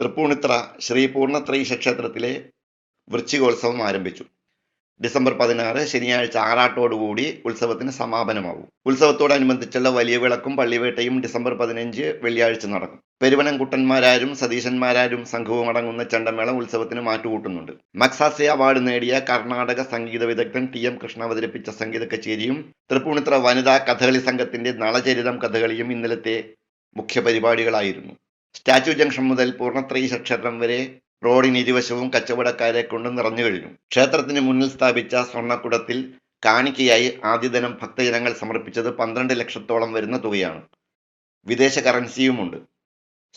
തൃപ്പൂണിത്ര ശ്രീ പൂർണത്രയീശ ക്ഷേത്രത്തിലെ വൃശ്ചികോത്സവം ആരംഭിച്ചു. ഡിസംബർ പതിനാറ് ശനിയാഴ്ച ആറാട്ടോടുകൂടി ഉത്സവത്തിന് സമാപനമാകും. ഉത്സവത്തോടനുബന്ധിച്ചുള്ള വലിയ വിളക്കും പള്ളിവേട്ടയും ഡിസംബർ പതിനഞ്ച് വെള്ളിയാഴ്ച നടക്കും. പെരുവനംകുട്ടന്മാരാരും സതീശന്മാരാരും സംഘവും അടങ്ങുന്ന ചണ്ടമേളം ഉത്സവത്തിന് മാറ്റുകൂട്ടുന്നുണ്ട്. മക്സാസെ അവാർഡ് നേടിയ കർണാടക സംഗീത വിദഗ്ധൻ ടി എം കൃഷ്ണ അവതരിപ്പിച്ച സംഗീത കച്ചേരിയും തൃപ്പൂണിത്ര വനിതാ കഥകളി സംഘത്തിന്റെ നളചരിതം കഥകളിയും ഇന്നലത്തെ മുഖ്യ പരിപാടികളായിരുന്നു സ്റ്റാച്യു ജംഗ്ഷൻ മുതൽ പൂർണത്രയീശ ക്ഷേത്രം വരെ റോഡിന് ഇരുവശവും കച്ചവടക്കാരെ കൊണ്ട് നിറഞ്ഞു കഴിഞ്ഞു. ക്ഷേത്രത്തിന് മുന്നിൽ സ്ഥാപിച്ച സ്വർണക്കുടത്തിൽ കാണിക്കയായി ആദ്യദിനം ഭക്തജനങ്ങൾ സമർപ്പിച്ചത് പന്ത്രണ്ട് ലക്ഷത്തോളം വരുന്ന തുകയാണ്. വിദേശ കറൻസിയുമുണ്ട്.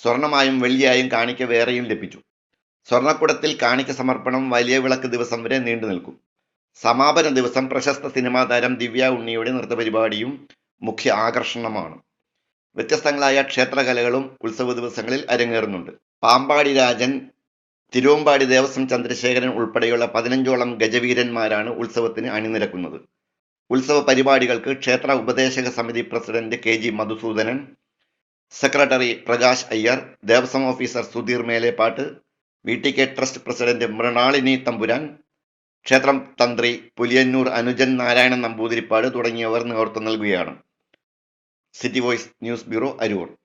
സ്വർണമായും വെള്ളിയായും കാണിക്ക വേറെയും ലഭിച്ചു. സ്വർണക്കുടത്തിൽ കാണിക്ക സമർപ്പണം വലിയ വിളക്ക് ദിവസം വരെ നീണ്ടു നിൽക്കും. സമാപന ദിവസം പ്രശസ്ത സിനിമാ താരം ദിവ്യ ഉണ്ണിയുടെ നൃത്തപരിപാടിയും മുഖ്യ ആകർഷണമാണ്. വ്യത്യസ്തങ്ങളായ ക്ഷേത്രകലകളും ഉത്സവ ദിവസങ്ങളിൽ അരങ്ങേറുന്നുണ്ട്. പാമ്പാടി രാജൻ തിരുവമ്പാടി ദേവസ്വം ചന്ദ്രശേഖരൻ ഉൾപ്പെടെയുള്ള പതിനഞ്ചോളം ഗജവീരന്മാരാണ് ഉത്സവത്തിന് അണിനിരക്കുന്നത്. ഉത്സവ പരിപാടികൾക്ക് ക്ഷേത്ര ഉപദേശക സമിതി president K G Madhusoodanan secretary Prakash Iyer Devaswom officer Sudheer Melepattu V T K trust president Mrinalini Thampuran ക്ഷേത്രം തന്ത്രി പുലിയന്നൂർ അനുജൻ നാരായണൻ നമ്പൂതിരിപ്പാട് തുടങ്ങിയവർ നേതൃത്വം നൽകുകയാണ്. сетевой ньюс бюро «Орел».